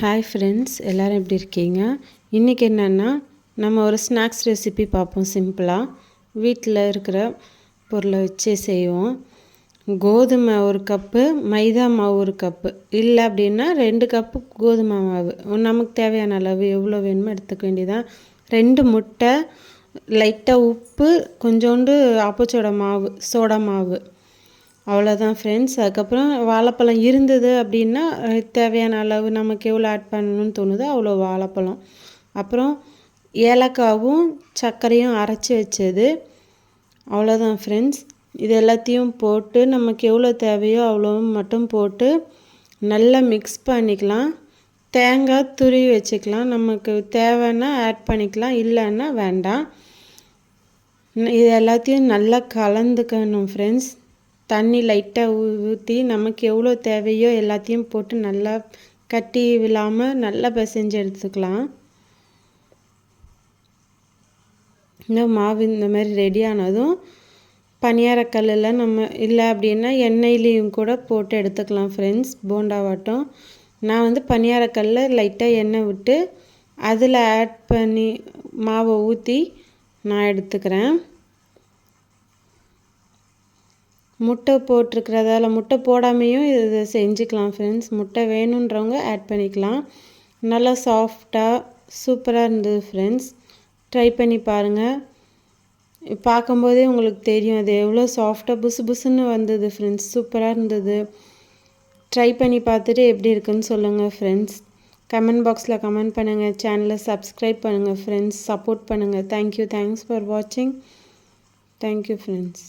Hi friends எல்லோரும் எப்படி இருக்கீங்க? இன்றைக்கி என்னென்னா நம்ம ஒரு ஸ்நாக்ஸ் ரெசிபி பார்ப்போம் சிம்பிளாக வீட்டில் இருக்கிற பொருளை வச்சே செய்வோம். கோதுமை ஒரு கப்பு மைதா மாவு ஒரு கப்பு. இல்லை அப்படின்னா ரெண்டு கப்பு கோதுமை மாவு. நமக்கு தேவையான அளவு எவ்வளோ வேணுமோ எடுத்துக்க வேண்டியதான் ரெண்டு முட்டை லைட்டாக உப்பு கொஞ்சோண்டு ஆப்பச்சோட மாவு சோடா மாவு. அவ்வளோதான் ஃப்ரெண்ட்ஸ் அதுக்கப்புறம் வாழைப்பழம் இருந்தது அப்படின்னா தேவையான அளவு நமக்கு எவ்வளோ ஆட் பண்ணணும்னு தோணுதோ அவ்வளோ வாழைப்பழம். அப்புறம் ஏலக்காவும் சர்க்கரையும் அரைச்சி வச்சது. அவ்வளோதான் ஃப்ரெண்ட்ஸ் இது எல்லாத்தையும் போட்டு நமக்கு எவ்வளோ தேவையோ அவ்வளோவும் மட்டும் போட்டு நல்லா மிக்ஸ் பண்ணிக்கலாம். தேங்காய் துருவி வச்சுக்கலாம். நமக்கு தேவைன்னா ஆட் பண்ணிக்கலாம். இல்லைன்னா வேண்டாம். இது எல்லாத்தையும் நல்லா கலந்துக்கணும் ஃப்ரெண்ட்ஸ் தண்ணி லைட்டாக ஊற்றி நமக்கு எவ்வளோ தேவையோ எல்லாத்தையும் போட்டு நல்லா கட்டி விழாமல் நல்லா பிசைஞ்சு எடுத்துக்கலாம். இந்த மாவு இந்த மாதிரி ரெடி ஆனதும் பனியாரக்கல்லில் நம்ம இல்லை அப்படின்னா எண்ணெயிலையும் கூட போட்டு எடுத்துக்கலாம் ஃப்ரெண்ட்ஸ் போண்டாவாட்டம் நான் வந்து பனியாரக்கல்ல லைட்டாக எண்ணெய் விட்டு அதில் ஆட் பண்ணி மாவை ஊற்றி நான் எடுத்துக்கிறேன். முட்டை போட்டிருக்கிறதால முட்டை போடாமையும் இதை செஞ்சுக்கலாம் ஃப்ரெண்ட்ஸ் முட்டை வேணுன்றவங்க ஆட் பண்ணிக்கலாம். நல்லா சாஃப்டாக சூப்பராக இருந்தது ஃப்ரெண்ட்ஸ் ட்ரை பண்ணி பாருங்கள் பார்க்கும்போதே உங்களுக்கு தெரியும் அது எவ்வளோ சாஃப்டாக புசு புசுன்னு வந்தது ஃப்ரெண்ட்ஸ் சூப்பராக இருந்தது. ட்ரை பண்ணி பார்த்துட்டு எப்படி இருக்குன்னு சொல்லுங்கள் ஃப்ரெண்ட்ஸ் கமெண்ட் பாக்ஸில் கமெண்ட் பண்ணுங்கள் சேனலை சப்ஸ்கிரைப் பண்ணுங்கள் ஃப்ரெண்ட்ஸ் சப்போர்ட் பண்ணுங்கள் தேங்க்யூ தேங்க்ஸ் ஃபார் வாட்சிங் தேங்க்யூ ஃப்ரெண்ட்ஸ்